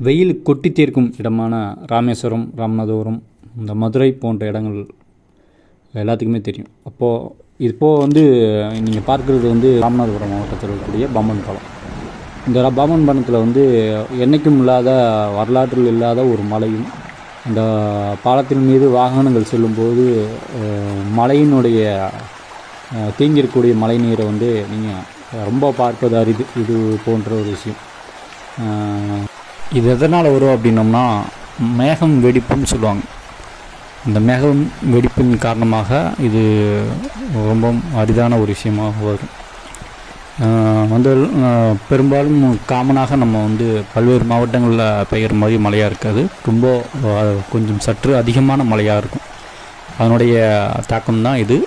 வெயில் கொட்டி தீர்க்கும் இடமான ராமேஸ்வரம் ராமநாதபுரம் இந்த மதுரை போன்ற இடங்கள் எல்லாத்துக்குமே தெரியும். அப்போது இப்போது வந்து நீங்கள் பார்க்குறது வந்து ராமநாதபுரம் மாவட்டத்தில் இருக்கக்கூடிய பாம்பன் பாலம் இந்த ர- பாம்பன் பாலத்தில் வந்து என்றைக்கும் இல்லாத வரலாற்றில் இல்லாத ஒரு மலையும் அந்த பாலத்தின் மீது வாகனங்கள் செல்லும்போது மலையினுடைய அஹ், தேங்கியிருக்கக்கூடிய மழை நீரை வந்து நீங்கள் ரொம்ப பார்ப்பது அரிது. இது போன்ற ஒரு விஷயம். இது எதனால் வரும் அப்படின்னோம்னா மேகம் வெடிப்புன்னு சொல்லுவாங்க. இந்த மேகம் வெடிப்பின் காரணமாக இது ரொம்ப அரிதான ஒரு விஷயமாக வரும். வந்து பெரும்பாலும் காமனாக நம்ம வந்து பல்வேறு மாவட்டங்களில் பெய்கிற மாதிரி மழையாக இருக்காது. ரொம்ப கொஞ்சம் சற்று அதிகமான மழையாக இருக்கும். அதனுடைய தாக்கம் தான் இது.